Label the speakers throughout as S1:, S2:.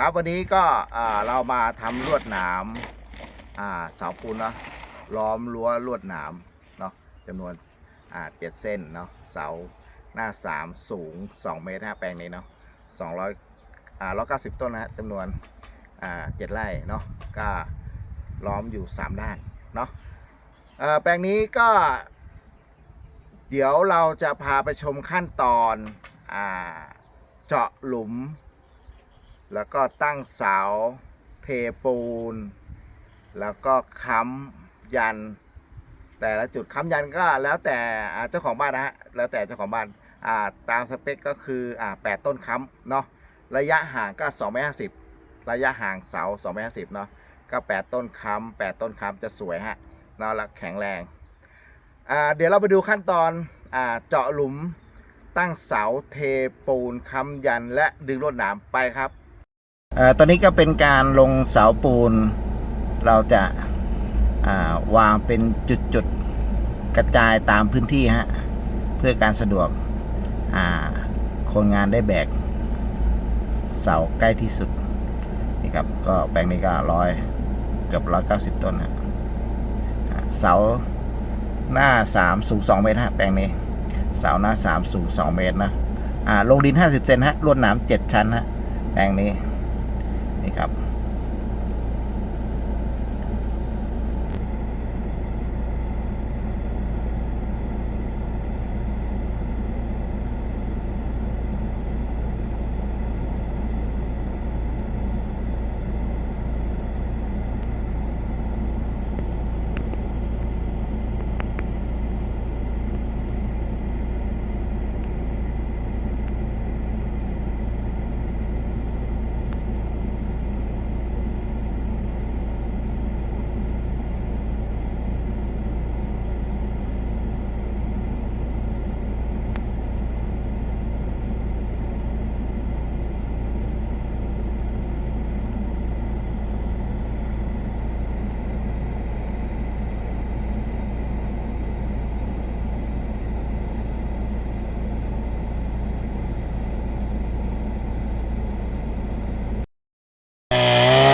S1: ครับวันนี้ก็เรามาทำลวดหนามเสาปูนเนาะล้อมรั้วลวดหนามเนาะจำนวนเจ็ดเส้นเนาะเสาหน้าสามสูง 2 เมตรนะแปลงนี้เนาะสองร้อยร้อยเก้าสิบต้นนะฮะจำนวนเจ็ดไร่เนาะก็ล้อมอยู่ 3 ด้านเนาะแปลงนี้ก็ เดี๋ยวเราจะพาไปชมขั้นตอนอเจาะหลุม แล้วก็ตั้งเสาเทปูน แล้วก็ค้ำยัน แต่ละจุดค้ำยันก็แล้วแต่เจ้าของบ้านนะฮะแล้วแต่เจ้าของบ้านาตามสเปคก็คืออ่าแปดต้นค้ำเนาะระยะห่างก็2เมตรห้าสิบระยะห่างเสา2เมตรห้าสิบเนาะก็แปดต้นค้ำแปดต้นค้ำจะสวยฮะเนาะแล้วแข็งแรงเดี๋ยวเราไปดูขั้นตอนอเจาะหลุมตั้งเสาเทปูนค้ำยันและดึงลวดหนามไปครับ ตอนนี้ก็เป็นการลงเสาปูน เราจะาวางเป็นจุดๆ กระจายตามพื้นที่ฮะ เพื่อการสะดวกคนงานได้แบก เสาใกล้ที่สุด นี่ครับ ก็แปลงนี้ก็ร้อยเกือบร้อยเก้าสิบต้นฮะเสาหน้าสามสูงสองเมตรฮะแปลงนี้ เสาหน้าสามสูงสองเมตรนะลงดินห้าสิบเซนฮะลวดหนามเจ็ดชั้นฮะแปลงนี้ นี่ครับ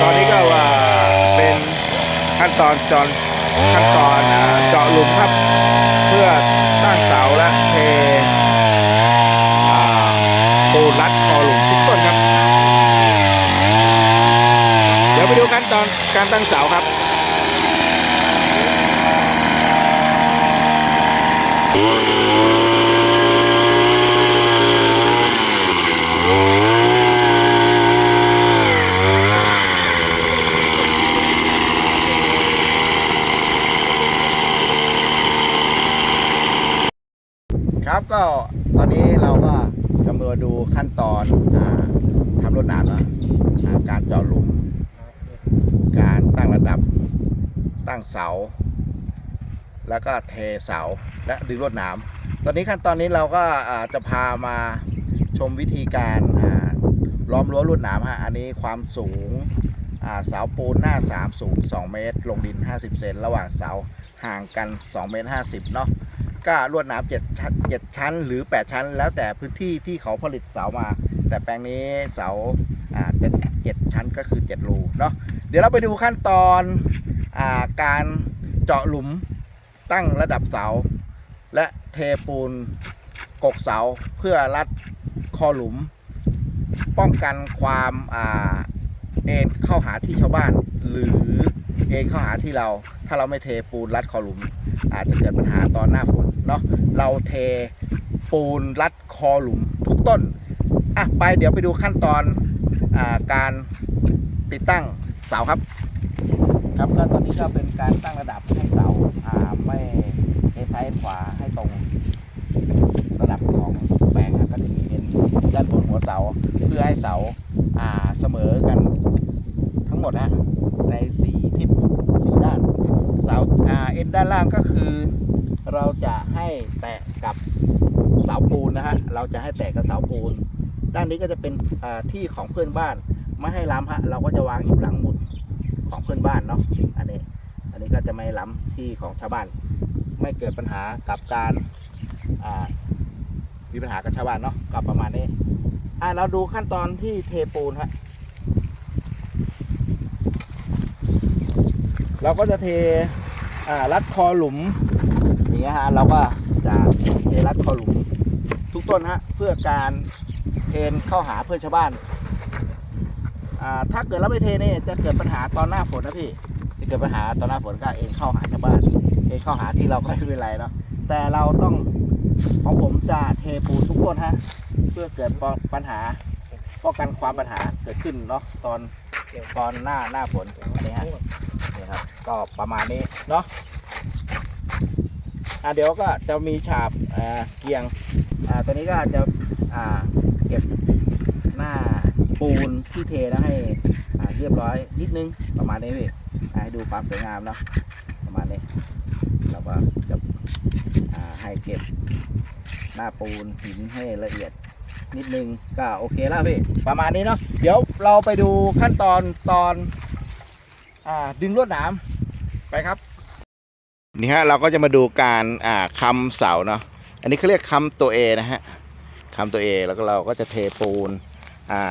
S1: ตอนนี้ก็ว่าเป็นขั้นต อนจอนขั้นตอนอ่าเจาะหลุมครับ เพื่อตั้งเสาและเทอ่าปูรัดคอหลุมทุกต้นครับ เดี๋ยวไปดูขั้นตอนการตั้งเสาครับ ครับก็ตอนนี้เราก็จะมาดูขั้นตอนอทำรถหนามนะการเจาะหลุม การตั้งระดับตั้งเสา แล้วก็เทเสาและดึงรวดหนามตอนนี้ขั้นตอนนี้เราก็จะพามาชมวิธีการล้อมรั้วลวดหนามฮะอันนี้ความสูงเสาปูนหน้า 3 สูง 2 เมตร ลงดิน 50 เซนระหว่างเสาห่างกัน 2 เมตร 50 เนาะ ก็ลวดหนามเจ็ดชั้นเจ็ดชั้น หรือ 8 ชั้น แล้วแต่พื้นที่ที่เขาผลิตเสามา แต่แปลงนี้เสาอ่าเจ็ดเจ็ดชั้นก็คือ 7 รูเนาะเดี๋ยวเราไปดูขั้นตอนอาการเจาะหลุมตั้งระดับเสา และเทปูนกกเสาเพื่อรัดคอหลุม ป้องกันความอ่าเอ็นเข้าหาที่ชาวบ้าน หรือเอ็นเข้าหาที่เรา ถ้าเราไม่เทปูนรัดคอหลุม อาจจะเกิดปัญหาตอนหน้าฝนเนาะเราเทปูนรัดคอหลุมทุกต้นอะไปเดี๋ยวไปดูขั้นตอนอาการติดตั้งเสาครับ ครับก็ตอนนี้ก็เป็นการตั้งระดับให้เสาอ่าับเสาปูน ด้านนี้ก็จะเป็นที่ของเพื่อนบ้าน ไม่ให้ล้ำฮะเราก็จะวางอยู่หลังหมุดของเพื่อนบ้านเนาะอันนี้ อันนี้ก็จะไม่ล้ำที่ของชาวบ้าน ไม่เกิดปัญหากับการมีปัญหากับชาวบ้านเนาะกับประมาณนี้อ่าเราดูขั้นตอนที่เทปูนฮะเราก็จะเทรัดคอหลุมอย่างเงี้ยฮะเราก็จะเทรัดคอหลุม ต้นฮะเพื่อการเทนเข้าหาเพื่อนชาวบ้านอ่าถ้าเกิดเราไม่เทนี่จะเกิดปัญหาตอนหน้าฝนนะพี่จะเกิดปัญหาตอนหน้าฝนก็เองเข้าหาชาวบ้านเองเข้าหาที่เราก็ไม่เป็นไรเนาะแต่เราต้องของผมจะเทปูทุกต้นฮะเพื่อเกิดปัญหาป้องกันความปัญหาเกิดขึ้นเนาะตอนตอนหน้าหน้าฝนนี่ฮะนี่ครับก็ประมาณนี้เนาะอะเดี๋ยวก็จะมีฉาบเกียง อ่าตัวนี้ก็จะอ่าเก็บหน้าปูนที่เทแล้วให้อ่าเรียบร้อยนิดนึงประมาณนี้พี่อ่าให้ดูความสวยงามเนาะประมาณนี้เราก็จะอ่าให้เก็บหน้าปูนหินให้ละเอียดนิดนึงก็โอเคแล้วพี่ประมาณนี้เนาะเดี๋ยวเราไปดูขั้นตอนตอนอ่าดึงลวดหนามไปครับนี่ฮะเราก็จะมาดูการอ่าคำเสาเนาะ อันนี้เขาเรียกคำตัวเอนะฮะคำตัวเอแล้วก็เราก็จะเทปูนอ่า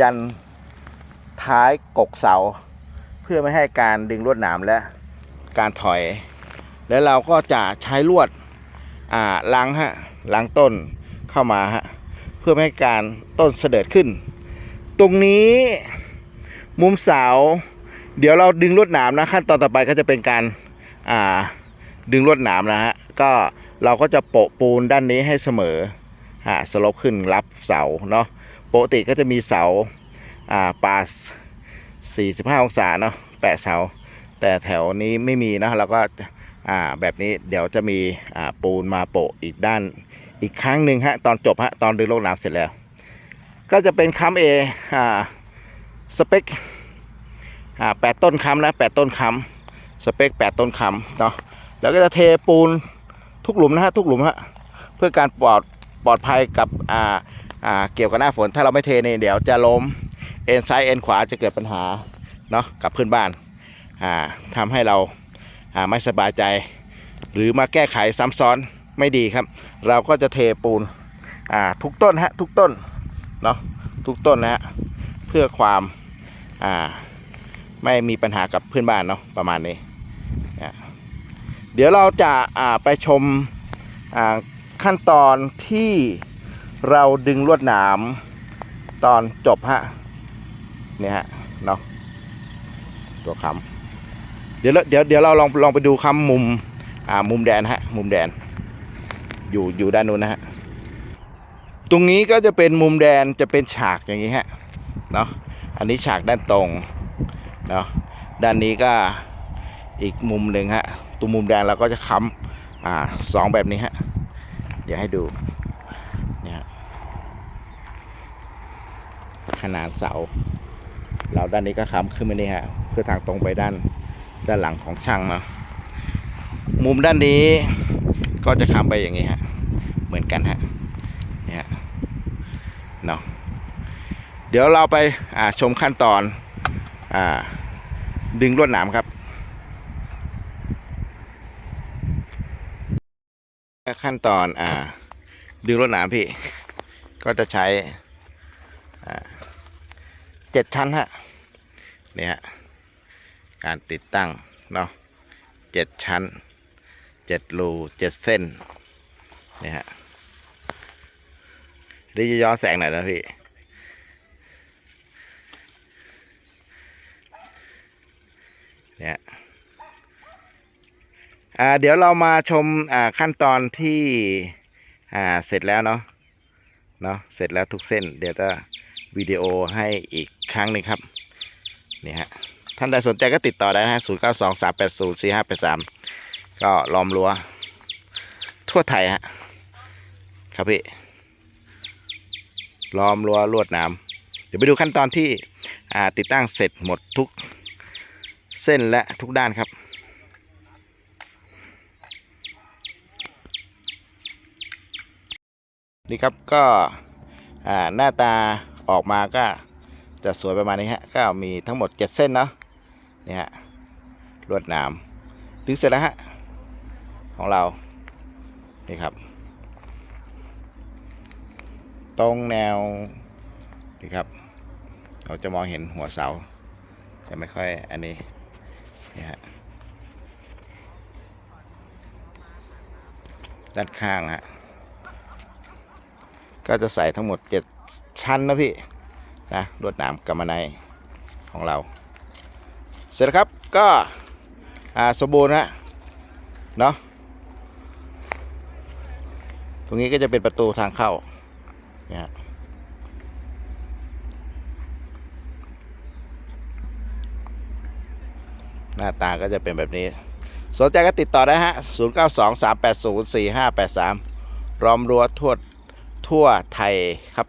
S1: ยันท้ายกกเสา เพื่อไม่ให้การดึงลวดหนามและการถอย แล้วเราก็จะใช้ลวดอ่าล้างฮะล้างต้นเข้ามาฮะเพื่อไม่ให้การต้นเสด็จขึ้น ตรงนี้มุมเสา เดี๋ยวเราดึงลวดหนามนะขั้นตอนต่อไปก็จะเป็นการอ่าดึงลวดหนามนะฮะก็ เราก็จะโปะปูนด้านนี้ให้เสมอฮะสลบขึ้นรับเสาเนาะปกติก็จะมีเสาอ่าปา45 องศาเนาะแปะเสา แต่แถวนี้ไม่มีนะเราก็อ่าแบบนี้เดี๋ยวจะมีอ่าปูนมาโปะอีกด้านอีกครั้งหนึ่งฮะตอนจบฮะตอนดึงโลกน้ำเสร็จแล้ว ก็จะเป็นค้ำเออ่าสเปคอ่าแปดต้นค้ำนะแปดต้นค้ำสเปคแปดต้นค้ำเนาะแล้วก็จะเทปูน ทุกหลุมนะฮะทุกหลุมฮะเพื่อการปลอดปลอดภัยกับอ่าอ่าเกี่ยวกับหน้าฝนถ้าเราไม่เทนี่เดี๋ยวจะล้มเอ็นซ้ายเอ็นขวาจะเกิดปัญหาเนาะกับเพื่อนบ้านอ่าทำให้เราอ่าไม่สบายใจ หรือมาแก้ไขซ้ำซ้อนไม่ดีครับ เราก็จะเทปูนอ่าทุกต้นฮะทุกต้นเนาะทุกต้นนะฮะเพื่อความอ่าไม่มีปัญหากับเพื่อนบ้านเนาะประมาณนี้ เดี๋ยวเราจะาไปชมขั้นตอนที่เราดึงลวดหนามตอนจบฮะเนี่ยฮะเนาะตัวคำเดี๋ยวเดี๋ยวเดี๋ยวเราลองลองไปดูคำมุมอ่ามุมแดนฮะมุมแดน อยู่อยู่ด้านนู้นนะฮะตรงนี้ก็จะเป็นมุมแดนจะเป็นฉากอย่างนี้ฮะเนาะอันนี้ฉากด้านตรงเนาะด้านนี้ก็อีกมุมหนึ่งฮะ ตรงมุมแดงเราก็จะค้ำอ่าสองแบบนี้ฮะ เดี๋ยวให้ดูเนี่ยฮะขนาดเสา เราด้านนี้ก็ค้ำขึ้นมานี่ฮะเพื่อทางตรงไปด้านด้านหลังของช่างเนาะมุมด้านนี้ก็จะค้ำไปอย่างนี้ฮะเหมือนกันฮะเนี่ยฮะเนาะเดี๋ยวเราไปชมขั้นตอนอดึงลวดหนามครับ ขั้นตอนอ่าดึงรถหนามพี่ ก็จะใช้อ่าเจ็ดชั้นฮะเนี่ยฮะการติดตั้งเนาะเจ็ดชั้นเจ็ดรูเจ็ดเส้นเนี่ยฮะได้ย้อนแสงหน่อยนะพี่เนี่ย เดี๋ยวเรามาชมขั้นตอนที่เสร็จแล้วเนาะเนาะเสร็จแล้วทุกเส้น เดี๋ยวจะวิดีโอให้อีกครั้งหนึ่งครับนี่ฮะท่านใดสนใจก็ติดต่อได้นะศูนย์เก้าสองสามแปดศูนย์สี่ห้าแปดสามก็ล้อมรั้วทั่วไทยฮะครับพี่ล้อมรั้วลวดน้ำเดี๋ยวไปดูขั้นตอนที่ติดตั้งเสร็จหมดทุกเส้นและทุกด้านครับ นี่ครับก็หน้าตาออกมาก็จะสวยประมาณนี้ฮะก็มีทั้งหมด 7 เส้นเนาะนี่ฮะลวดหนามถึงเสร็จแล้วฮะของเรานี่ครับ ตรงแนวนี่ครับ เราจะมองเห็นหัวเสาจะไม่ค่อยอันนี้นี่ฮะด้านข้างฮะ ก็จะใส่ทั้งหมดเจ็ดชั้นนะพี่นะลวดหนามกำมะไนของเรา เสร็จแล้วครับก็อ่าสมบูรณ์ฮะเนาะตรงนี้ก็จะเป็นประตูทางเข้าเนี่ยฮะหน้าตาก็จะเป็นแบบนี้ สนใจก็ติดต่อได้ฮะ 0 9 2 3 8 0 4 5 8 3 รอมรัวทั่ว ทั่วไทยครับ